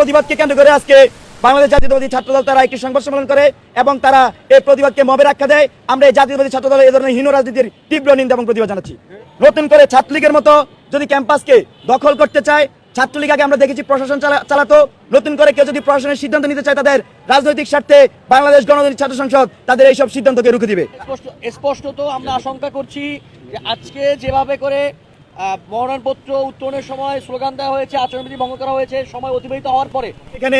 প্রতিবাদকে কেন্দ্র করে আজকে বাংলাদেশ জাতীয়তাবাদী ছাত্রদল তারা একটি সংবাদ সম্মেলন করে এবং তারা এই প্রতিবাদকে মবের আখ্যা দেয়। আমরা এই জাতীয়তাবাদী ছাত্রদল এই ধরনের হীন রাজনীতির তীব্র নিন্দা এবং প্রতিবাদ জানাচ্ছি। নতুন করে ছাত্রলীগের মতো যদি ক্যাম্পাসকে দখল করতে চায়, ছাত্রলীগ আগে আমরা দেখেছি প্রশাসন চালাতো। নতুন করে কেউ যদি প্রশাসনের সিদ্ধান্ত নিতে চায়, তাদের রাজনৈতিক স্বার্থে বাংলাদেশ গণতান্ত্রিক ছাত্র সংসদ তাদের এইসব সিদ্ধান্তকে রুখে দিবে। স্পষ্ট, স্পষ্টত আমরা আশঙ্কা করছি আজকে যেভাবে করে মনোনয়নপত্র উত্তোলনের সময় স্লোগান দেওয়া হয়েছে আচরণবিধি ভঙ্গ করা হয়েছে সময় অতিবাহিত হওয়ার পরে। এখানে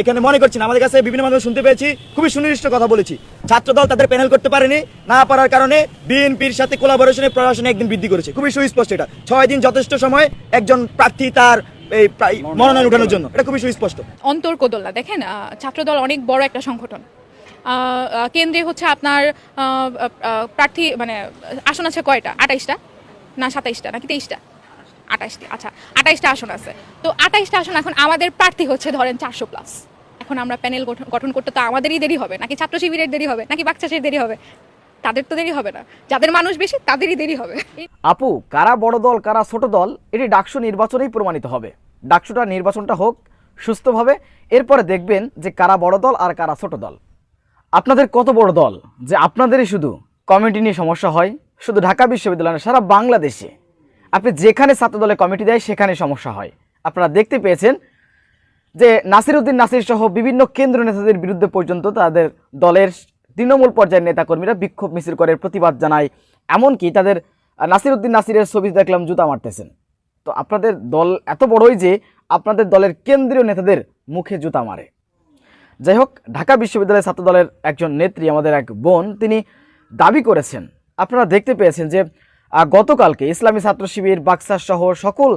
এখানে মনে করছি না আমাদের কাছে বিভিন্ন মাধ্যমে শুনতে পেয়েছি খুবই সুনির্দিষ্ট কথা বলেছি। ছাত্রদল তাদের প্যানেল করতে পারেনি না পারার কারণে বিএনপির সাথে কোলাবোরেশনে প্রশাসনে একদিন বৃদ্ধি করেছে। খুবই সুস্পষ্ট এটা। ছয় দিন যথেষ্ট সময় একজন প্রার্থী তার এই প্রায় মনোনয়ন উঠানোর জন্য। এটা খুবই সুস্পষ্ট। অন্তর্কোদল না দেখেন আহ, ছাত্রদল অনেক বড় একটা সংগঠন। কেন্দ্রে হচ্ছে আপনার আহ, আহ, প্রার্থী মানে আসন আছে কয়টা? আঠাইশটা। না, সাতাইশটা নাকি তেইশটা? আঠাইশটি আচ্ছা আঠাইশটা আসন আছে। তো আঠাইশটা আসন এখন আমাদের প্রার্থী হচ্ছে, ধরেন চারশো প্লাস এখন আমরা প্যানেল গঠন করতে তো আমাদেরই দেরি হবে, নাকি ছাত্র শিবিরের দেরি হবে, নাকি বাচ্চাসের দেরি হবে? তাদের তো দেরি হবে না। যাদের মানুষ বেশি, তাদেরই দেরি হবে। আপু, কারা বড় দল, কারা ছোট দল, এটি ডাকসু নির্বাচনেই প্রমাণিত হবে। ডাকসুটা নির্বাচনটা হোক, সুস্থভাবে। এরপরে দেখবেন যে কারা বড় দল আর কারা ছোট দল। আপনাদের কত বড় দল? যে আপনাদেরই শুধু। কমিটি নিয়ে সমস্যা হয় শুধু ঢাকা বিশ্ববিদ্যালয় না, সারা বাংলাদেশে। আপনি যেখানে ছাত্র দলে কমিটি দেয় সেখানে সমস্যা হয়। আপনারা দেখতে পেয়েছেন যে নাসিরউদ্দিন নাসির সহ বিভিন্ন কেন্দ্র নেতাদের বিরুদ্ধে পর্যন্ত তাদের দলের তৃণমূল পর্যায়ের নেতাকর্মীরা বিক্ষোভ মিছিল করে প্রতিবাদ জানায়। এমনকি তাদের আহ, নাসিরউদ্দিন নাসিরের ছবি দেখলাম জুতা মারতেছেন। তো আপনাদের দল এত বড়ই যে আপনাদের দলের কেন্দ্রীয় নেতাদের মুখে জুতা মারে। যাই হোক ঢাকা বিশ্ববিদ্যালয়ের ছাত্র দলের একজন নেত্রী আমাদের এক বোন তিনি দাবি করেছেন আপনারা দেখতে পেয়েছেন যে গতকালকে ইসলামী ছাত্র শিবির বাক্সার সহ সকল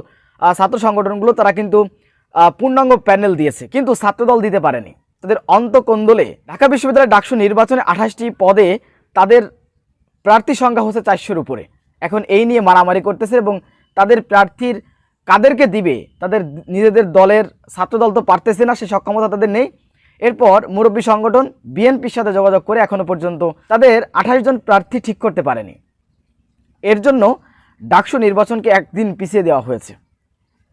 ছাত্র সংগঠনগুলো তারা কিন্তু পূর্ণাঙ্গ প্যানেল দিয়েছে। কিন্তু ছাত্রদল দিতে পারেনি। তাদের অন্তকন্দলে ঢাকা বিশ্ববিদ্যালয়ের ডাকসু নির্বাচনে আঠাশটি পদে তাদের প্রার্থী সংখ্যা হচ্ছে চারশোর উপরে। এখন এই নিয়ে মারামারি করতেছে এবং তাদের প্রার্থীর কাদেরকে দিবে, তাদের নিজেদের দলের ছাত্রদল তো পারতেছে না, সে সক্ষমতা তাদের নেই। এরপর মুরব্বী সংগঠন বিএনপির সাথে যোগাযোগ করে এখনও পর্যন্ত তাদের আঠাশ জন প্রার্থী ঠিক করতে পারেনি। এর জন্য ডাকসু নির্বাচনকে একদিন পিছিয়ে দেওয়া হয়েছে।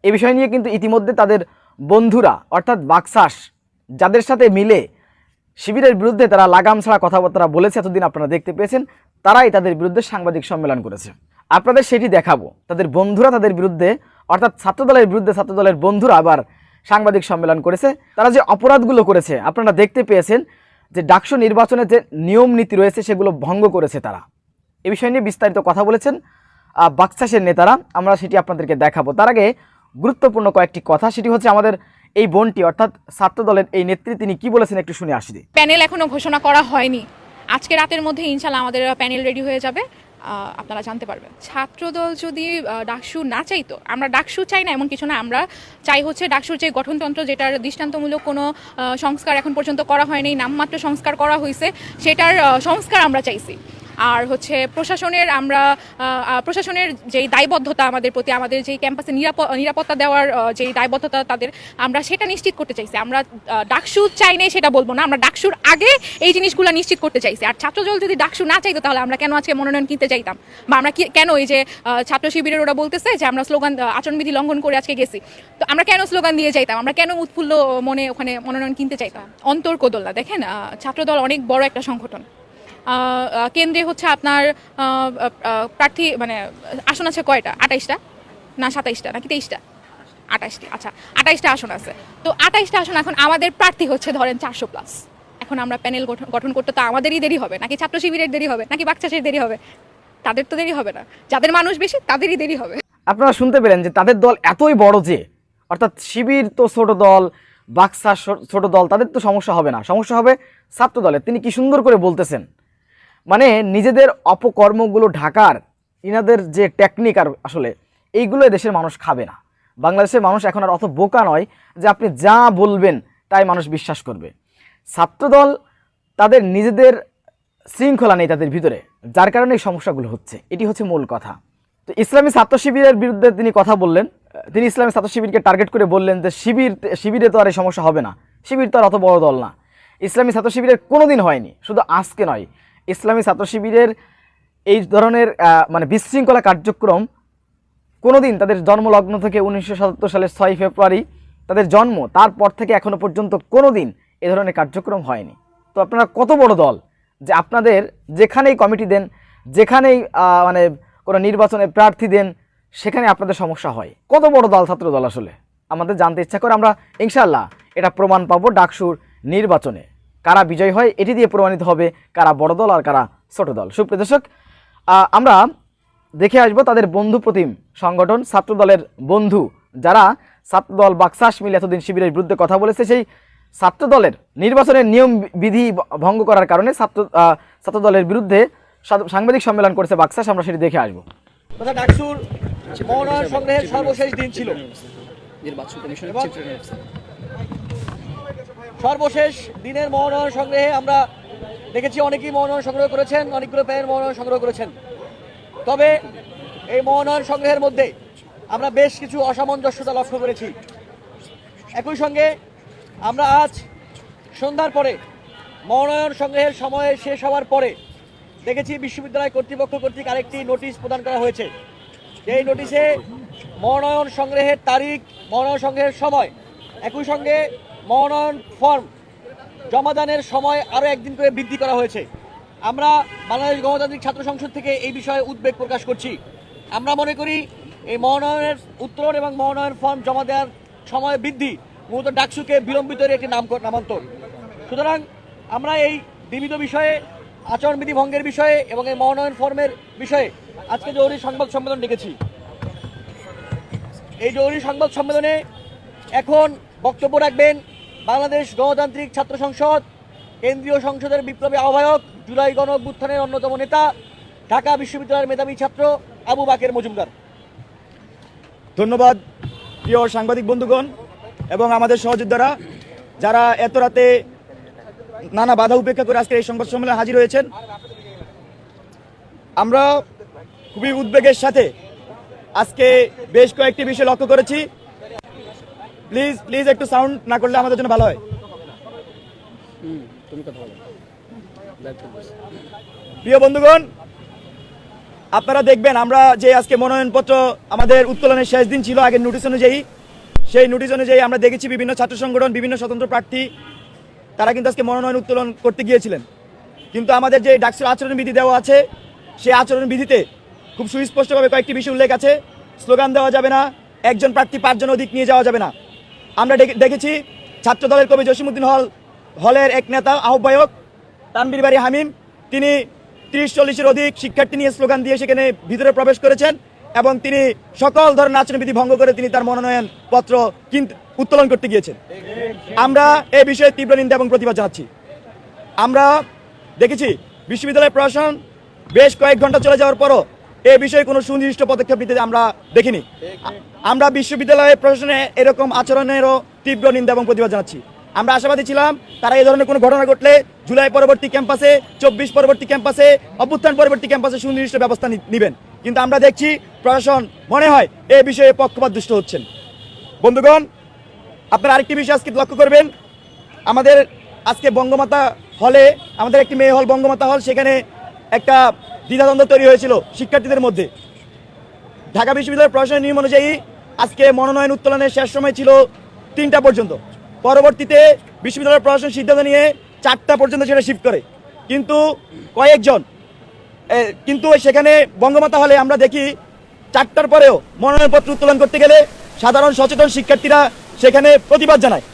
এ বিষয় নিয়ে কিন্তু ইতিমধ্যে তাদের বন্ধুরা, অর্থাৎ বাকসাস, যাদের সাথে মিলে শিবিরের বিরুদ্ধে তারা লাগাম ছাড়া কথাবার্তা বলেছে, এতদিন আপনারা দেখতে পেয়েছেন, তারাই তাদের বিরুদ্ধে সাংবাদিক সম্মেলন করেছে। আপনাদের সেটি দেখাবো। তাদের বন্ধুরা তাদের বিরুদ্ধে, অর্থাৎ ছাত্রদলের বিরুদ্ধে ছাত্রদলের বন্ধুরা আবার সাংবাদিক সম্মেলন করেছে। তারা যে অপরাধগুলো করেছে, আপনারা দেখতে পেয়েছেন যে ডাকসু নির্বাচনের যে নিয়ম নীতি রয়েছে, সেগুলো ভঙ্গ করেছে তারা। এ বিষয় নিয়ে বিস্তারিত কথা বলেছেন বাকসাসের নেতারা। আমরা সেটি আপনাদেরকে দেখাবো। তার আগে গুরুত্বপূর্ণ কয়েকটি কথা। সেটি হচ্ছে আমাদের এই বোনটি, অর্থাৎ ছাত্র দলের এই নেত্রী, তিনি কি বলেছেন একটু শুনে আসি। প্যানেল এখনও ঘোষণা করা হয়নি। আজকে রাতের মধ্যে ইনশাল্লাহ আমাদের প্যানেল রেডি হয়ে যাবে। আপনারা জানতে পারবেন। ছাত্রদল যদি ডাকসু না চাইতো, আমরা ডাকসু চাই না, এমন কিছু না, আমরা চাই হচ্ছে ডাকসুর যে গঠনতন্ত্র, যেটার দৃষ্টান্তমূলক কোনো সংস্কার এখন পর্যন্ত করা হয়নি, নামমাত্র সংস্কার করা হয়েছে সেটার সংস্কার আমরা চাইছি। আর হচ্ছে প্রশাসনের আমরা প্রশাসনের যেই দায়বদ্ধতা আমাদের প্রতি, আমাদের যেই ক্যাম্পাসে নিরাপ- নিরাপত্তা দেওয়ার যেই দায়বদ্ধতা তাদের, আমরা সেটা নিশ্চিত করতে চাইছি। আমরা ডাকসু চাই নাই সেটা বলব না, আমরা ডাকসুর আগে এই জিনিসগুলো নিশ্চিত করতে চাইছি। আর ছাত্রদল যদি ডাকসু না চাইতো তাহলে আমরা কেন আজকে মনোনয়ন কিনতে চাইতাম বা আমরা কেন এই যে ছাত্র শিবিরের ওরা বলতেছে যে আমরা স্লোগান আচরণবিধি লঙ্ঘন করে আজকে গেছি। তো আমরা কেন স্লোগান দিয়ে যাইতাম? আমরা কেন উৎফুল্ল মনে ওখানে মনোনয়ন কিনতে চাইতাম অন্তর্কোদল না দেখেন ছাত্রদল অনেক বড় একটা সংগঠন। কেন্দ্রে হচ্ছে আপনার প্রার্থী মানে আসন আছে কয়টা? আঠাইশটা? না, সাতাইশটা, নাকি তেইশটা? আঠাইশটি আচ্ছা আঠাইশটা আসন আছে। তো আঠাইশটা আসন এখন আমাদের প্রার্থী হচ্ছে, ধরেন, চারশো প্লাস এখন আমরা প্যানেল গঠন করতে তো আমাদেরই দেরি হবে, নাকি ছাত্র শিবিরের দেরি হবে, নাকি বাচ্চাসের দেরি হবে? তাদের তো দেরি হবে না। যাদের মানুষ বেশি, তাদেরই দেরি হবে। আপনারা শুনতে পেলেন যে তাদের দল এতই বড় যে, অর্থাৎ শিবির তো ছোট দল বাক্সা ছোট দল, তাদের তো সমস্যা হবে না। সমস্যা হবে ছাত্র দলের। তিনি কি সুন্দর করে বলতেছেন? মানে নিজেদের অপকর্মগুলো ঢাকার, ইনাদের যে টেকনিক আর আসলে এইগুলো দেশের মানুষ খাবে না। বাংলাদেশের মানুষ এখন আর অত বোকা নয় যে আপনি যা বলবেন তাই মানুষ বিশ্বাস করবে। ছাত্রদল তাদের নিজেদের শৃঙ্খলা নেই তাদের ভিতরে, যার কারণে এই সমস্যাগুলো হচ্ছে। এটি হচ্ছে মূল কথা। তো ইসলামী ছাত্র শিবিরের বিরুদ্ধে তিনি কথা বললেন। তিনি ইসলামী ছাত্র শিবিরকে টার্গেট করে বললেন যে শিবির, শিবিরে তো আর এই সমস্যা হবে না। শিবির তো আর অত বড় দল না। ইসলামী ছাত্র শিবিরের কোনো দিন হয়নি, শুধু আজকে নয়। ইসলামী ছাত্র শিবিরের এই ধরনের মানে বিশৃঙ্খলা কার্যক্রম কোনোদিন তাদের জন্মলগ্ন থেকে উনিশশো সাতাত্তর সালের ছয় ফেব্রুয়ারি তাদের জন্ম, তারপর থেকে এখনও পর্যন্ত কোনো দিন এ ধরনের কার্যক্রম হয়নি। তো আপনারা কত বড় দল যে আপনাদের যেখানেই কমিটি দেন, যেখানেই মানে কোনো নির্বাচনে প্রার্থী দেন, সেখানে আপনাদের সমস্যা হয়। কত বড় দল, ছাত্র দল আসলে? আমাদের জানতে ইচ্ছা করে আমরা ইনশাল্লাহ এটা প্রমাণ পাবো ডাকসুর নির্বাচনে। কারা বিজয় হয় এটি দিয়ে প্রমাণিত হবে কারা বড় দল আর কারা ছোট দল। সুপ্রিয় দর্শক আমরা দেখে আসব তাদের বন্ধু প্রতিম সংগঠন ছাত্র দলের বন্ধু যারা ছাত্র দল বাক্সাস মিলে এতদিন শিবিরের বিরুদ্ধে কথা বলেছে সেই ছাত্র দলের নির্বাচনের নিয়ম বিধি ভঙ্গ করার কারণে ছাত্র ছাত্র দলের বিরুদ্ধে সাংবাদিক সম্মেলন করেছে বাক্সাস আমরা সেটি দেখে আসব। ডাকসুর সংগ্রহের সর্বশেষ দিন ছিল। এবং সর্বশেষ দিনের মনোনয়ন সংগ্রহে আমরা দেখেছি অনেকেই মনোনয়ন সংগ্রহ করেছেন, অনেকগুলো প্যানের মনোনয়ন সংগ্রহ করেছেন। তবে এই মনোনয়ন সংগ্রহের মধ্যে আমরা বেশ কিছু অসামঞ্জস্যতা লক্ষ্য করেছি। একই সঙ্গে আমরা আজ সন্ধ্যার পরে মনোনয়ন সংগ্রহের সময় শেষ হওয়ার পরে দেখেছি বিশ্ববিদ্যালয় কর্তৃপক্ষ কর্তৃক আরেকটি নোটিশ প্রদান করা হয়েছে। এই নোটিশে মনোনয়ন সংগ্রহের তারিখ, মনোনয়ন সংগ্রহের সময়। একই সঙ্গে মনোনয়ন ফর্ম জমাদানের সময় আরও একদিন করে বৃদ্ধি করা হয়েছে। আমরা বাংলাদেশ গণতান্ত্রিক ছাত্র সংসদ থেকে এই বিষয়ে উদ্বেগ প্রকাশ করছি। আমরা মনে করি এই মনোনয়নের উত্তরণ এবং মনোনয়ন ফর্ম জমা দেওয়ার সময় বৃদ্ধি মূলত ডাকসুকে বিলম্বিত একটি নাম নামান্তর। সুতরাং আমরা এই বিবিধ বিষয়ে, আচরণবিধি ভঙ্গের বিষয়ে এবং এই মনোনয়ন ফর্মের বিষয়ে আজকে জরুরি সংবাদ সম্মেলন ডেকেছি। এই জরুরি সংবাদ সম্মেলনে এখন বক্তব্য রাখবেন বাংলাদেশ গণতান্ত্রিক ছাত্র সংসদ, কেন্দ্রীয় সংসদের বিপ্লবী আহ্বায়ক, জুলাই গণ অভ্যুত্থানের অন্যতম নেতা, ঢাকা বিশ্ববিদ্যালয়ের মেধাবী ছাত্র আবু বাকের মজুমদার। ধন্যবাদ, প্রিয় সাংবাদিক বন্ধুগণ এবং আমাদের সহযোদ্ধারা, যারা এত রাতে নানা বাধা উপেক্ষা করে আজকে এই সংবাদ সম্মেলনে হাজির হয়েছেন। আমরা খুবই উদ্বেগের সাথে আজকে বেশ কয়েকটি বিষয় লক্ষ্য করেছি। প্লিজ প্লিজ একটু সাউন্ড না করলে আমাদের জন্য ভালো হয়। প্রিয় বন্ধুগণ আপনারা দেখবেন আমরা যে আজকে মনোনয়নপত্র আমাদের উত্তোলনের শেষ দিন ছিল আগের নোটিশ অনুযায়ী সেই নোটিশ অনুযায়ী আমরা দেখেছি বিভিন্ন ছাত্র সংগঠন বিভিন্ন স্বতন্ত্র প্রার্থী তারা কিন্তু আজকে মনোনয়ন উত্তোলন করতে গিয়েছিলেন। কিন্তু আমাদের যে ডাকসুর আচরণবিধি দেওয়া আছে সেই আচরণবিধিতে খুব সুস্পষ্টভাবে কয়েকটি বিষয় উল্লেখ আছে। স্লোগান দেওয়া যাবে না একজন প্রার্থী পাঁচজন অধিক নিয়ে যাওয়া যাবে না। আমরা দেখে- দেখেছি ছাত্র দলের কবি জসিমুদ্দিন হল, হলের এক নেতা, আহ্বায়ক তানবীর বাড়ি হামিম। তিনি তিরিশ চল্লিশের অধিক শিক্ষার্থী নিয়ে স্লোগান দিয়ে সেখানে ভিতরে প্রবেশ করেছেন এবং তিনি সকল ধরনের আচরণবিধি ভঙ্গ করে তিনি তার মনোনয়ন পত্র উত্তোলন করতে গিয়েছেন। আমরা এই বিষয়ে তীব্র নিন্দা এবং প্রতিবাদ জানাচ্ছি। আমরা দেখেছি বিশ্ববিদ্যালয় প্রশাসন বেশ কয়েক ঘণ্টা চলে যাওয়ার পরও এই বিষয়ে কোনো সুনির্দিষ্ট পদক্ষেপ নিতে আমরা দেখিনি। আমরা বিশ্ববিদ্যালয় প্রশাসনে এরকম আচরণেরও তীব্র নিন্দা এবং প্রতিবাদ জানাচ্ছি। আমরা আশাবাদী ছিলাম তারা এই ধরনের কোনো ঘটনা ঘটলে জুলাই পরবর্তী ক্যাম্পাসে, চব্বিশ পরবর্তী ক্যাম্পাসে, অভ্যুত্থান পরবর্তী ক্যাম্পাসে সুনির্দিষ্ট ব্যবস্থা নিবেন। কিন্তু আমরা দেখছি প্রশাসন মনে হয় এই বিষয়ে পক্ষপাত দুষ্ট হচ্ছেন। বন্ধুগণ, আপনারা আরেকটি বিষয় আজকে লক্ষ্য করবেন। আমাদের আজকে বঙ্গমাতা হলে, আমাদের একটি মেয়ে হল বঙ্গমাতা হল, সেখানে একটা দ্বিধাদ্বন্দ্ব তৈরি হয়েছিল শিক্ষার্থীদের মধ্যে। ঢাকা বিশ্ববিদ্যালয়ের প্রশাসনের নিয়ম অনুযায়ী আজকে মনোনয়ন উত্তোলনের শেষ সময় ছিল তিনটা পর্যন্ত। পরবর্তীতে বিশ্ববিদ্যালয়ের প্রশাসন সিদ্ধান্ত নিয়ে চারটা পর্যন্ত সেটা শিফট করে। কিন্তু কয়েকজন কিন্তু সেখানে বঙ্গমাতা হলে আমরা দেখি চারটার পরেও মনোনয়নপত্র উত্তোলন করতে গেলে সাধারণ সচেতন শিক্ষার্থীরা সেখানে প্রতিবাদ জানায়।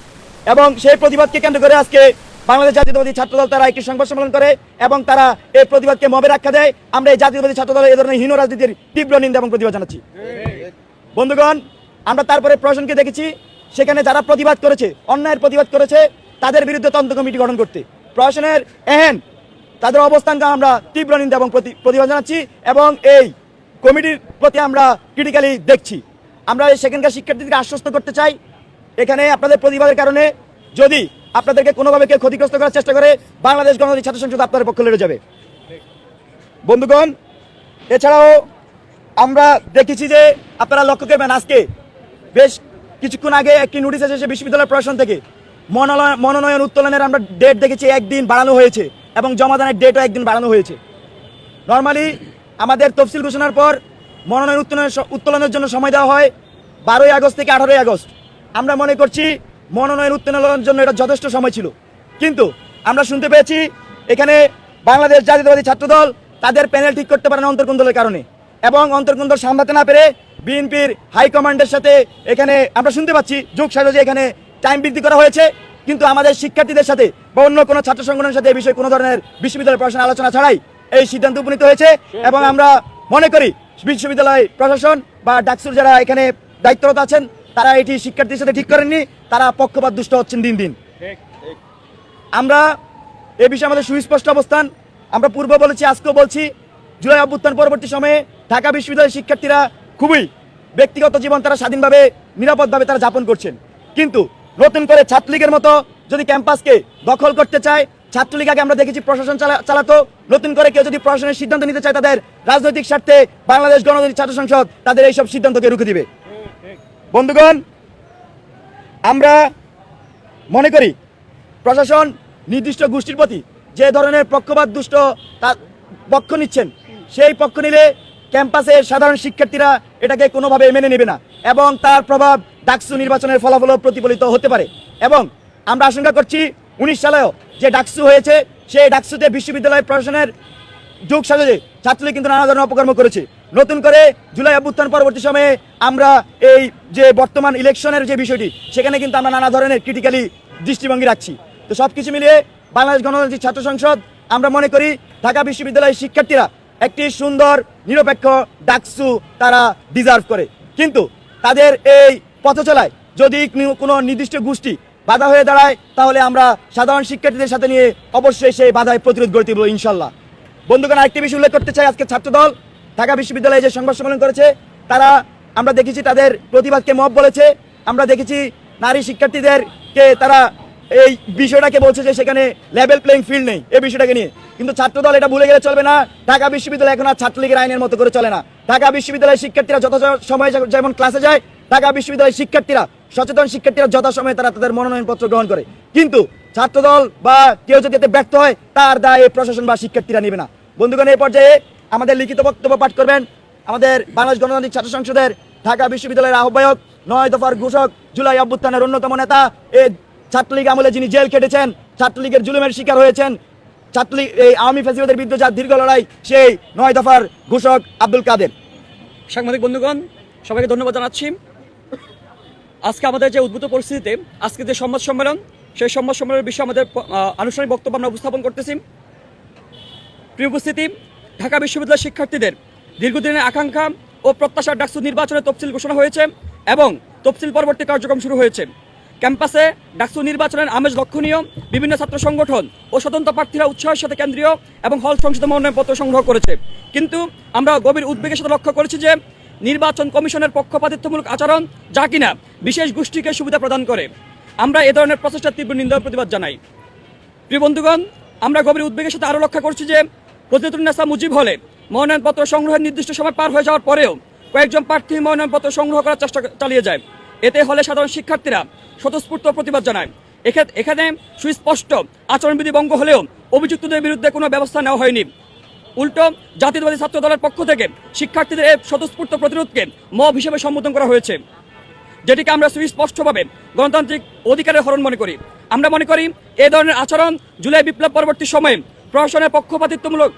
এবং সেই প্রতিবাদকে কেন্দ্র করে আজকে বাংলাদেশ জাতীয়তাবাদী ছাত্রদল তারা একটি সংবাদ সম্মেলন করে এবং তারা এই প্রতিবাদকে মবে আখ্যা দেয়। আমরা এই জাতীয়তাবাদী ছাত্রদলের এই ধরনের হীন রাজনীতির তীব্র নিন্দা এবং প্রতিবাদ জানাচ্ছি। বন্ধুগণ, আমরা তারপরে প্রশাসনকে দেখেছি, সেখানে যারা প্রতিবাদ করেছে, অন্যায়ের প্রতিবাদ করেছে, তাদের বিরুদ্ধে তদন্ত কমিটি গঠন করতে। প্রশাসনের এহেন, তাদের অবস্থানকে আমরা তীব্র নিন্দা এবং প্রতি- প্রতিবাদ জানাচ্ছি এবং এই কমিটির প্রতি আমরা ক্রিটিক্যালি দেখছি। আমরা সেখানকার শিক্ষার্থীদেরকে আশ্বস্ত করতে চাই। এখানে আপনাদের প্রতিবাদের কারণে যদি আপনাদেরকে কোনোভাবে কেউ ক্ষতিগ্রস্ত করার চেষ্টা করে বাংলাদেশ গণতান্ত্রিক ছাত্র সংসদ আপনাদের পক্ষ লড়ে যাবে। বন্ধুগণ, এছাড়াও আমরা দেখেছি যে আপনারা লক্ষ্য করবেন আজকে বেশ কিছুক্ষণ আগে একটি নোটিশ এসেছে বিশ্ববিদ্যালয় প্রশাসন থেকে। মনোনয়ন মনোনয়ন উত্তোলনের আমরা ডেট দেখেছি, একদিন বাড়ানো হয়েছে এবং জমাদানের ডেটও একদিন বাড়ানো হয়েছে। নর্মালি আমাদের তফসিল ঘোষণার পর মনোনয়ন উত্তোলনের উত্তোলনের জন্য সময় দেওয়া হয় বারোই আগস্ট থেকে আঠারোই আগস্ট। আমরা মনে করছি মনোনয়ন উত্তীর্ণের জন্য এটা যথেষ্ট সময় ছিল। কিন্তু আমরা শুনতে পেয়েছি এখানে বাংলাদেশ জাতীয়তাবাদী ছাত্রদল তাদের প্যানেল ঠিক করতে পারে না অন্তর্কুন্দলের কারণে। এবং অন্তর্কুন্দল সামলাতে না পেরে বিএনপির হাইকমান্ডের সাথে এখানে আমরা শুনতে পাচ্ছি যুগ সাজে এখানে টাইম বৃদ্ধি করা হয়েছে। কিন্তু আমাদের শিক্ষার্থীদের সাথে বা অন্য কোনো ছাত্র সংগঠনের সাথে এই বিষয়ে কোনো ধরনের বিশ্ববিদ্যালয় প্রশাসন আলোচনা ছাড়াই এই সিদ্ধান্ত উপনীত হয়েছে। এবং আমরা মনে করি বিশ্ববিদ্যালয় প্রশাসন বা ডাকসুর যারা এখানে দায়িত্বরত আছেন তারা এটি শিক্ষার্থীর সাথে ঠিক করেননি, তারা পক্ষপাত দুষ্ট হচ্ছেন দিন দিন। আমরা এ বিষয়ে আমাদের সুস্পষ্ট অবস্থান। আমরা পূর্ব বলেছি, আজকেও বলছি, জুলাই অভ্যুত্থান পরবর্তী সময়ে ঢাকা বিশ্ববিদ্যালয়ের শিক্ষার্থীরা খুবই ব্যক্তিগত জীবন তারা স্বাধীনভাবে, নিরাপদভাবে তারা যাপন করছেন। কিন্তু নতুন করে ছাত্রলীগের মতো যদি ক্যাম্পাসকে দখল করতে চায়, ছাত্রলীগ আগে আমরা দেখেছি প্রশাসন চালা- চালাতো। নতুন করে কেউ যদি প্রশাসনের সিদ্ধান্ত নিতে চায় তাদের রাজনৈতিক স্বার্থে বাংলাদেশ গণতান্ত্রিক ছাত্র সংসদ তাদের এইসব সিদ্ধান্তকে রুখে দিবে। বন্ধুগণ, আমরা মনে করি প্রশাসন নির্দিষ্ট গোষ্ঠীর প্রতি যে ধরনের পক্ষপাত দুষ্ট তা পক্ষ নিচ্ছেন, সেই পক্ষ নিলে ক্যাম্পাসের সাধারণ শিক্ষার্থীরা এটাকে কোনোভাবে মেনে নেবে না এবং তার প্রভাব ডাকসু নির্বাচনের ফলাফলও প্রতিফলিত হতে পারে। এবং আমরা আশঙ্কা করছি উনিশ সালেও যে ডাকসু হয়েছে, সেই ডাকসুতে বিশ্ববিদ্যালয় প্রশাসনের যুগ সাজে ছাত্রলীগ কিন্তু নানা ধরনের অপকর্ম করেছে। নতুন করে জুলাই অভ্যুত্থান পরবর্তী সময়ে আমরা এই যে বর্তমান ইলেকশনের যে বিষয়টি, সেখানে কিন্তু আমরা নানা ধরনের ক্রিটিক্যালি দৃষ্টিভঙ্গি রাখছি। তো সব কিছু মিলিয়ে বাংলাদেশ গণতান্ত্রিক ছাত্র সংসদ, আমরা মনে করি ঢাকা বিশ্ববিদ্যালয়ের শিক্ষার্থীরা একটি সুন্দর, নিরপেক্ষ ডাকসু তারা ডিজার্ভ করে। কিন্তু তাদের এই পথ চলায় যদি কোনো নির্দিষ্ট গোষ্ঠী বাধা হয়ে দাঁড়ায়, তাহলে আমরা সাধারণ শিক্ষার্থীদের সাথে নিয়ে অবশ্যই সেই বাধায় প্রতিরোধ গড়ে তুলব ইনশাল্লাহ। বন্ধুগণ, আরেকটি বিষয় উল্লেখ করতে চাই আজকে ছাত্রদল। ঢাকা বিশ্ববিদ্যালয়ে যে সংবাদ সম্মেলন করেছে, তারা, আমরা দেখেছি তাদের প্রতিবাদকে মব বলেছে। আমরা দেখেছি নারী শিক্ষার্থীদেরকে তারা এই বিষয়টাকে বলছে যে সেখানে লেভেল প্লেইং ফিল্ড নেই, এই বিষয়টাকে নিয়ে। কিন্তু ছাত্রদল এটা ভুলে গেলে চলবে না। ঢাকা বিশ্ববিদ্যালয় এখন আর ছাত্রলীগের আইনের মতো করে চলে না। ঢাকা বিশ্ববিদ্যালয়ের শিক্ষার্থীরা যত সময় যেমন ক্লাসে যায়, ঢাকা বিশ্ববিদ্যালয়ের শিক্ষার্থীরা, সচেতন শিক্ষার্থীরা যথাসময়ে তারা তাদের মনোনয়নপত্র গ্রহণ করে। কিন্তু ছাত্রদল বা কেউ যদি এতে ব্যর্থ হয়, তার দায় প্রশাসন বা শিক্ষার্থীরা নেবে না। বন্ধুগণ এই পর্যায়ে আমাদের লিখিত বক্তব্য পাঠ করবেন আমাদের বাংলাদেশ গণতান্ত্রিক ছাত্র সংসদের ঢাকা বিশ্ববিদ্যালয়ের আহ্বায়ক, নয় দফার ঘোষক, জুলাই অভ্যুত্থানের অন্যতম নেতা এই ছাত্রলীগ আমলে যিনি জেল কেটেছেন ছাত্রলীগের জুলুমের শিকার হয়েছেন, ছাত্রলীগ, এই আওয়ামী ফেসিবাদের বিরুদ্ধে যার দীর্ঘ লড়াই, সেই নয় দফার ঘোষক আব্দুল কাদের। সাংবাদিক বন্ধুগণ, সবাইকে ধন্যবাদ জানাচ্ছি। আজকে আমাদের যে উদ্ভূত পরিস্থিতিতে, আজকে যে সংবাদ সম্মেলন, সেই সংবাদ সম্মেলনের বিষয়ে আমাদের আনুষ্ঠানিক বক্তব্য আমরা উপস্থাপন করতেছি। প্রিয় উপস্থিতি ঢাকা বিশ্ববিদ্যালয়ের শিক্ষার্থীদের দীর্ঘদিনের আকাঙ্ক্ষা ও প্রত্যাশার ডাকসু নির্বাচনের তফসিল ঘোষণা হয়েছে এবং তফসিল পরবর্তী কার্যক্রম শুরু হয়েছে। ক্যাম্পাসে ডাকসু নির্বাচনের আমেজ লক্ষণীয়। বিভিন্ন ছাত্র সংগঠন ও স্বতন্ত্র প্রার্থীরা উৎসাহের সাথে কেন্দ্রীয় এবং হল সংসদে মনোনয়নপত্র সংগ্রহ করেছে। কিন্তু আমরা গভীর উদ্বেগের সাথে লক্ষ্য করেছি যে নির্বাচন কমিশনের পক্ষপাতিত্বমূলক আচরণ যা কিনা বিশেষ গোষ্ঠীকে সুবিধা প্রদান করে। আমরা এ ধরনের প্রচেষ্টার তীব্র নিন্দা প্রতিবাদ জানাই। প্রিয় বন্ধুগণ, আমরা গভীর উদ্বেগের সাথে আরও লক্ষ্য করছি যে ফজলুন্নেসা মুজিব হলে মনোনয়নপত্র সংগ্রহের নির্দিষ্ট সময় পার হয়ে যাওয়ার পরেও কয়েকজন প্রার্থী মনোনয়নপত্র সংগ্রহ করার চেষ্টা চালিয়ে যায়। এতে হলে সাধারণ শিক্ষার্থীরা স্বতঃস্ফূর্ত প্রতিবাদ জানায়। এখানে সুস্পষ্ট আচরণবিধি ভঙ্গ হলেও অভিযুক্তদের বিরুদ্ধে কোনো ব্যবস্থা নেওয়া হয়নি। উল্টো, জাতীয়তাবাদী ছাত্র দলের পক্ষ থেকে শিক্ষার্থীদের এই স্বতঃস্ফূর্ত প্রতিরোধকে মব হিসেবে সম্বোধন করা হয়েছে। যেটিকে আমরা সুস্পষ্টভাবে গণতান্ত্রিক অধিকারের হরণ মনে করি। আমরা মনে করি এ ধরনের আচরণ জুলাই বিপ্লব পরবর্তী সময়ে প্রশাসনের পক্ষপাতিত্বমূলক,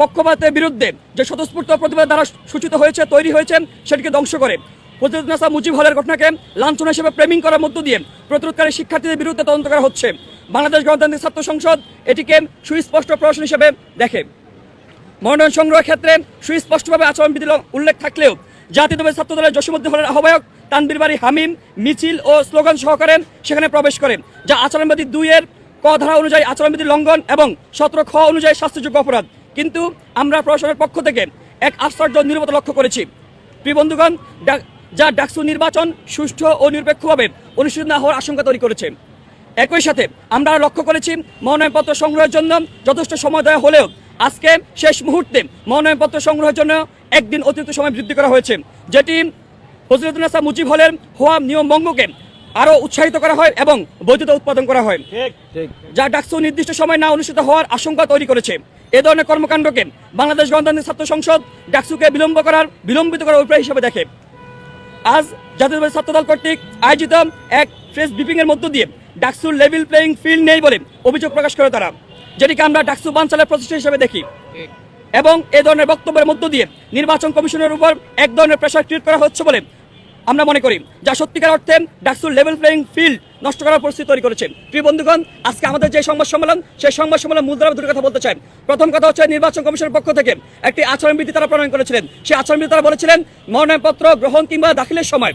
পক্ষপাতের বিরুদ্ধে যে স্বতঃস্ফূর্ত প্রতিবাদ দ্বারা সূচিত হয়েছে, তৈরি হয়েছে সেটিকে ধ্বংস করে। প্রতিরোধনাসা মুজিব হলের ঘটনাকে লাঞ্ছনা হিসেবে প্রেমিং করার মধ্য দিয়ে প্রতিরোধকারী শিক্ষার্থীদের বিরুদ্ধে তদন্ত করা হচ্ছে। বাংলাদেশ গণতান্ত্রিক ছাত্র সংসদ এটিকে সুস্পষ্ট প্রশাসন হিসেবে দেখে। মনোনয়ন সংগ্রহের ক্ষেত্রে সুস্পষ্টভাবে আচরণবিধি উল্লেখ থাকলেও জাতীয়তাবাদী ছাত্র দলের জসীমুদ্দিন হলের আহ্বায়ক তানবির বাড়ি হামিম, মিছিল ও স্লোগান সহকারে সেখানে প্রবেশ করে, যা আচরণবিধি দুইয়ের ক ধারা অনুযায়ী আচরণবিধি লঙ্ঘন এবং সতেরো খ অনুযায়ী শাস্তিযোগ্য অপরাধ। কিন্তু আমরা প্রশাসনের পক্ষ থেকে এক আশ্চর্য নিরবতা লক্ষ্য করেছি। প্রিয় বন্ধুগণ যা ডাকসু নির্বাচন সুষ্ঠু ও নিরপেক্ষভাবে অনুষ্ঠিত না হওয়ার আশঙ্কা তৈরি করেছে। একই সাথে আমরা লক্ষ্য করেছি মনোনয়নপত্র সংগ্রহের জন্য যথেষ্ট সময় দেওয়া হলেও আজকে শেষ মুহূর্তে মনোনয়নপত্র সংগ্রহের জন্য একদিন অতিরিক্ত সময় বৃদ্ধি করা হয়েছে। যেটি ফজলুদ্দিন মুজিব হলের হওয়া নিয়ম ভঙ্গকে আরও উৎসাহিত করা হয় এবং বৈধতা উৎপাদন করা হয়। যা ডাকসু নির্দিষ্ট সময় না অনুষ্ঠিত হওয়ার আশঙ্কা তৈরি করেছে। এ ধরনের কর্মকাণ্ডকে বাংলাদেশ গণতান্ত্রিক ছাত্র সংসদ ডাকসুকে বিলম্ব করার বিলম্বিত করার উপায় হিসেবে দেখে। আজ জাতীয়তাবাদী ছাত্রদল কর্তৃক আয়োজিত এক প্রেস ব্রিফিং এর মধ্য দিয়ে ডাকসুর লেভেল প্লেয়িং ফিল্ড নেই বলে অভিযোগ প্রকাশ করে তারা যেটিকে আমরা ডাকসু বাঞ্চালের প্রচেষ্টা হিসেবে দেখি। এবং এ ধরনের বক্তব্যের মধ্য দিয়ে নির্বাচন কমিশনের উপর এক ধরনের প্রেশার ক্রিয়েট করা হচ্ছে বলে আমরা মনে করি, যা সত্যিকার অর্থে ডাকসুর লেভেল প্লেয়িং ফিল্ড নষ্ট করার পরিস্থিতি তৈরি করেছে। প্রিয় বন্ধুগণ, আজকে আমাদের যে সংবাদ সম্মেলন, সেই সংবাদ সম্মেলন মূল দ্বারা দুটো কথা বলতে চাই। প্রথম কথা হচ্ছে নির্বাচন কমিশনের পক্ষ থেকে একটি আচরণবিধি তারা প্রণয়ন করেছিলেন। সেই আচরণবিধি তারা বলেছিলেন, মনোনয়নপত্র গ্রহণ কিংবা দাখিলের সময়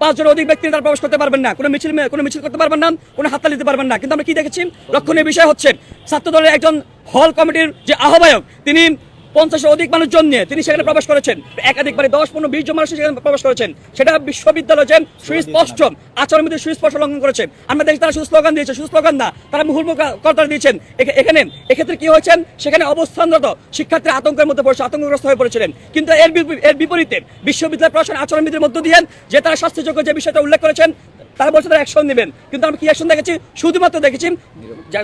পাঁচজন অধিক ব্যক্তি তারা প্রবেশ করতে পারবেন না। কোনো মিছিল কোনো মিছিল করতে পারবেন না, কোনো হাততালি দিতে পারবেন না। কিন্তু আমরা কি দেখেছি? লক্ষণীয় বিষয় হচ্ছে ছাত্র দলের একজন হল কমিটির যে আহ্বায়ক, তিনি পঞ্চাশের অধিক মানুষজন নিয়ে তিনি সেখানে প্রবেশ করেছেন। একাধিকবারে দশ, পনেরো, বিশ জন মানুষ সেখানে প্রবেশ করেছেন। সেটা বিশ্ববিদ্যালয় যে সুস্পষ্ট আচরণবিধি সুস্পষ্ট লঙ্ঘন করেছে। আমরা দেখি তারা শুধু স্লোগান দিয়েছে, শুধু স্লোগান না, তারা মুহুর্মুখ কর্তারা দিয়েছেন। এখানে, এক্ষেত্রে কি হয়েছেন? সেখানে অবস্থানরত শিক্ষার্থী আতঙ্কের মধ্যে পড়েছে, আতঙ্কগ্রস্ত হয়ে পড়েছিলেন। কিন্তু এর এর বিপরীতে বিশ্ববিদ্যালয় প্রশাসন আচরণবিধির মধ্য দিয়ে যে তারা শাস্তিযোগ্য যে বিষয়টা উল্লেখ করেছেন তারা বলছে তারা অ্যাকশন নেবেন। কিন্তু আমরা কি অ্যাকশন দেখেছি? শুধুমাত্র দেখেছি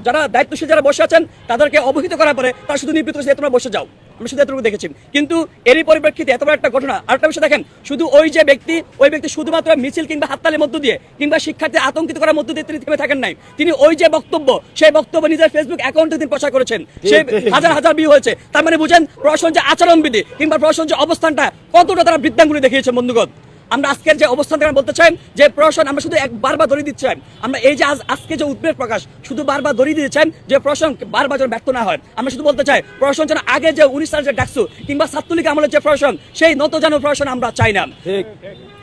যারা দায়িত্বশীল যারা বসে আছেন তাদেরকে অবহিত করার পরে তারা শুধু নিবৃত্ত করেছে, তোমরা বসে যাও। আমি শুধু এতটুকু দেখেছি। কিন্তু এরই পরিপ্রেক্ষিতে এত বড় একটা ঘটনা। আরেকটা বিষয় দেখেন শুধু ওই যে ব্যক্তি ওই ব্যক্তি শুধুমাত্র মিছিল কিংবা হাততালির মধ্য দিয়ে কিংবা শিক্ষার্থী আতঙ্কিত করার মধ্য দিয়ে তিনি থেমে থাকেন নাই। তিনি ওই যে বক্তব্য সেই বক্তব্য নিজের ফেসবুক অ্যাকাউন্টে তিনি প্রচার করেছেন। সে হাজার হাজার ভিউ হয়েছে। তার মানে বুঝেন প্রশাসন যে আচরণবিধি কিংবা প্রশাসন যে অবস্থানটা কতটা তারা বৃদ্ধাঙ্গুলি দেখিয়েছে বন্ধুগণ। আমরা আজকের যে অবস্থান থেকে বলতে চাই যে প্রশাসন আমরা শুধু এক বারবার ধরে দিচ্ছি আমরা এই যে আজ আজকে যে উদ্বেগ প্রকাশ শুধু বারবার ধরিয়ে দিয়েছেন যে প্রশাসন বারবার যেন ব্যর্থ না হয়। আমরা শুধু বলতে চাই প্রশাসন যেন আগে যে উনিশ সালের যে ডাকসু কিংবা ছাত্রলীগ আমলের যে প্রশাসন সেই নতজানু প্রশাসন আমরা চাই না।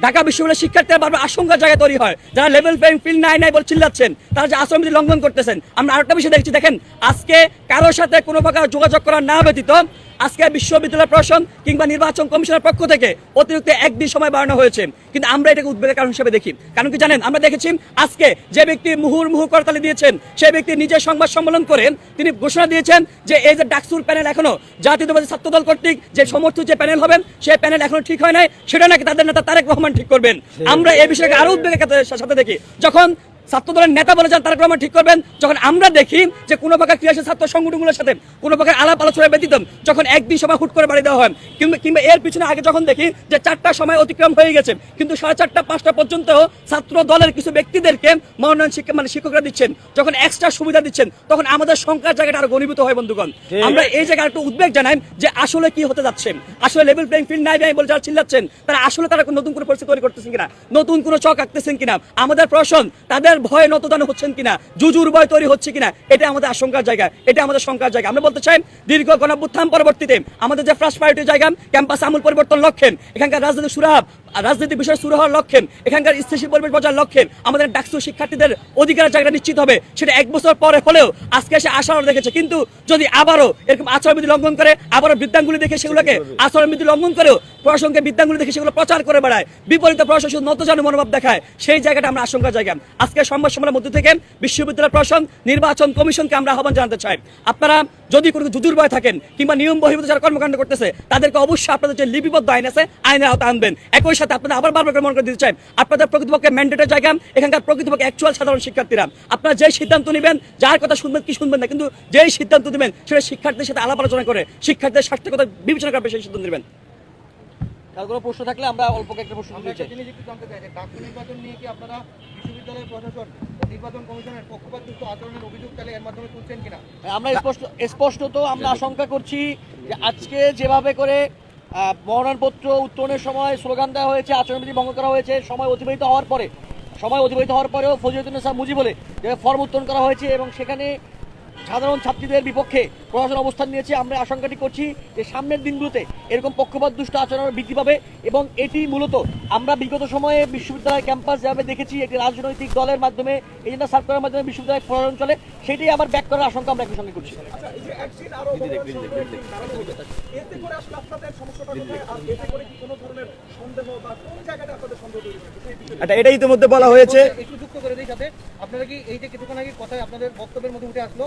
ঢাকা বিশ্ববিদ্যালয়ের শিক্ষার্থীরা বারবার আশঙ্কার জায়গায় তৈরি হয়। যারা লেভেল প্লেইং ফিল্ড নাই নাই বলে চিল্লাচ্ছেন তারা যে আশ্রমবিধি লঙ্ঘন করতেছেন। আমরা আরেকটা বিষয় দেখছি দেখেন আজকে কারোর সাথে কোনো প্রকার যোগাযোগ করা না ব্যতীত আজকে বিশ্ববিদ্যালয় প্রশাসন কিংবা নির্বাচন কমিশনের পক্ষ থেকে অতিরিক্ত একদিন সময় বাড়ানো হয়েছে। কিন্তু আমরা এটাকে উদ্বেগের কারণ হিসেবে দেখি। কারণ কি জানেন? আমরা দেখেছি আজকে যে ব্যক্তি মুহুর মুহু করতালি দিয়েছেন সেই ব্যক্তি নিজে সংবাদ সম্মেলন করেন তিনি ঘোষণা দিয়েছেন যে এই যে ডাকসুর প্যানেল এখনও জাতীয়তাবাদী ছাত্রদল কর্তৃক যে সমর্থিত যে প্যানেল হবেন সেই প্যানেল এখনও ঠিক হয় নাই। সেটা নাকি তাদের নেতা তারেক রহমান ঠিক করবেন। আমরা এই বিষয়কে আরও উদ্বেগের সাথে দেখি। যখন ছাত্র দলের নেতা বলে যান তারেক রহমান ঠিক করবেন যখন আমরা দেখি যে কোনো প্রকার ক্রিয়াশীল ছাত্র সংগঠনগুলোর সাথে কোনো প্রকার আলাপ আলোচনা ব্যতীত যখন একদিন সময় হুট করে বাড়ি দেওয়া হয় কিংবা কিংবা এর পিছনে আগে যখন দেখি যে চারটা সময় অতিক্রম হয়ে গেছে কিন্তু সাড়ে চারটা পাঁচটা পর্যন্ত ছাত্র দলের কিছু ব্যক্তিদেরকে মনোনয়ন শিক্ষা মানে শিক্ষকরা দিচ্ছেন যখন এক্সট্রা সুবিধা দিচ্ছেন তখন আমাদের সংখ্যার জায়গাটা আরও ঘনীভূত হয় বন্ধুগণ। আমরা এই জায়গায় একটু উদ্বেগ জানাই যে আসলে কি হতে যাচ্ছে। আসলে লেভেল প্লেইং ফিল্ড নাই নাই বলে যারা চিল্লাচ্ছেন তারা আসলে তারা নতুন কোনো পরিস্থিতি তৈরি করতেছেন কিনা নতুন কোনো চক আঁকতেছেন কিনা আমাদের প্রশাসন তাদের ভয়ে নতদান হচ্ছেন কিনা? জুজুর ভয় তৈরি হচ্ছে কিনা? এটা আমাদের আশঙ্কার জায়গা। এটা আমাদের শঙ্কার জায়গা। আমরা বলতে চাই, দীর্ঘ গণভ্যুত্থান পরবর্তীতে আমাদের যে ফার্স্ট প্রায়োরিটি জায়গা ক্যাম্পাস আমূল পরিবর্তন লক্ষ্যে এখানকার রাজনৈতিক সুরাহাব রাজনীতি বিষয় শুরু হওয়ার লক্ষ্যে এখানকার স্থিতিশীল পরিবেশ বজার লক্ষ্যে আমাদের ডাকসু শিক্ষার্থীদের অধিকারের জায়গাটা নিশ্চিত হবে, সেটা এক বছর পরে হলেও আজকে এসে আশার দেখেছে। কিন্তু যদি আবারও এরকম আচরণবিধি লঙ্ঘন করে, আবারও বৃদ্ধাঙ্গুলি দেখে সেগুলোকে আচরণবিধি লঙ্ঘন করেও প্রশাসনকে বৃদ্ধাঙ্গুলি দেখে সেগুলো প্রচার করে বেড়ায়, বিপরীতে প্রশাসন শুধু নতজানু মনোভাব দেখায়, সেই জায়গাটা আমরা আশঙ্কার জায়গা। আজকে সংবাদ সম্মেলনের মধ্যে থেকে বিশ্ববিদ্যালয় প্রশাসন, নির্বাচন কমিশনকে আমরা আহ্বান জানাতে চাই। আপনারা যদি কোনো জুজুর ভয় থাকেন কিংবা নিয়ম বহির্ভূত যারা কর্মকাণ্ড করতেছে তাদেরকে অবশ্যই আপনাদের যে লিপিবদ্ধ আইন আছে আইনের আওতা আনবেন। একই সাথে আপনারা আবার বারবার করে মনে করে দিতে চাই আপনাদের প্রকৃতপক্ষে ম্যান্ডেটের জায়গা এখানকার প্রকৃতপক্ষে অ্যাকচুয়াল সাধারণ শিক্ষার্থীরা। আপনারা যেই সিদ্ধান্ত নেবেন যার কথা শুনবেন কি শুনবেন না কিন্তু যেই সিদ্ধান্ত নেবেন সেটা শিক্ষার্থীদের সাথে আলাপ আলোচনা করে শিক্ষার্থীদের স্বাস্থ্যের কথা বিবেচনা করে সেই সিদ্ধান্ত নেবেন। কার কোনো প্রশ্ন থাকলে আমরা অল্প একটা প্রশ্ন আমরা চাই। জিনিস একটু জানতে চাই যে ডাকসু নির্বাচন নিয়ে কি আপনারা বিশ্ববিদ্যালয়ের প্রশাসন নির্বাচন কমিশনের পক্ষপাতযুক্ত আচরণের অভিযোগ তাহলে এর মাধ্যমে তুলছেন কিনা? আমরা স্পষ্ট স্পষ্টত আমরা আশঙ্কা করছি যে আজকে যেভাবে করে মনোনয়নপত্র উত্তোলনের সময় স্লোগান দেওয়া হয়েছে আচরণবিধি ভঙ্গ করা হয়েছে সময় অতিবাহিত হওয়ার পরে সময় অতিবাহিত হওয়ার পরেও ফজিলতুন্নেসা মুজি বলে যে ফর্ম উত্তোলন করা হয়েছে এবং সেখানে সাধারণ ছাত্রীদের বিপক্ষে প্রশাসন অবস্থান নিয়েছে। আমরা আশঙ্কাটি করছি যে সামনের দিনগুলোতে এরকম পক্ষপাত দুষ্ট আচরণ বৃদ্ধি পাবে এবং এটি মূলত আমরা বিগত সময়ে বিশ্ববিদ্যালয় ক্যাম্পাস যেভাবে দেখেছি একটি রাজনৈতিক দলের মাধ্যমে এজেন্ডা সার্ভ করার মাধ্যমে বিশ্ববিদ্যালয় প্রশাসন চলে সেটাই আবার ব্যাক করার আশঙ্কা আমরা একই সঙ্গে করছি। এটা এটা ইতিমধ্যে বলা হয়েছে। একটু যুক্ত করে দিই সাথে। আপনারা কি এই যে কিছুক্ষণ আগে কথায় আপনাদের বক্তব্যের মধ্যে উঠে আসলো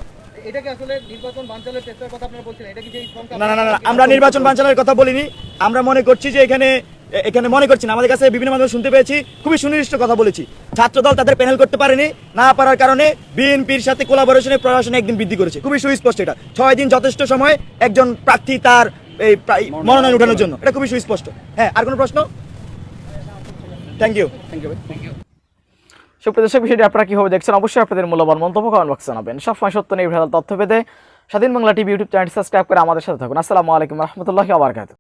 এটাকে আসলে নির্বাচন বাঞ্চালের চেষ্টার কথা আপনারা বলছিলেন এটা কি যে এই ফর্মটা না না না না, আমরা নির্বাচন বাঞ্ছানোর কথা বলিনি। আমরা মনে করছি যে এখানে এখানে মনে করছি আমাদের কাছে বিভিন্ন মাধ্যমে শুনতে পেয়েছি খুবই সুনির্দিষ্ট কথা বলেছি। ছাত্রদল তাদের প্যানেল করতে পারেনি না পারার কারণে বিএনপির সাথে কোলাবোরেশনে প্রশাসনে একদিন বৃদ্ধি করেছে। খুবই সুস্পষ্ট এটা। ছয় দিন যথেষ্ট সময় একজন প্রার্থী তার এই প্রায় মনোনয়ন উঠানোর জন্য। এটা খুবই সুস্পষ্ট। হ্যাঁ আর কোনো প্রশ্ন? Thank you thank you thank you সুপ্রিয় দর্শক বিষয়টি আপনারা কীভাবে দেখছেন অবশ্যই আপনাদের মূল্যবান মন্তব্য কমেন্ট বক্সে জানাবেন। সবসময় সত্য নির্ভেজাল তথ্য পেতে স্বাধীন Bangla TV YouTube channel subscribe করে আমাদের সাথে থাকুন। আসসালামু আলাইকুম রহমতুল্লাহ আবরকাত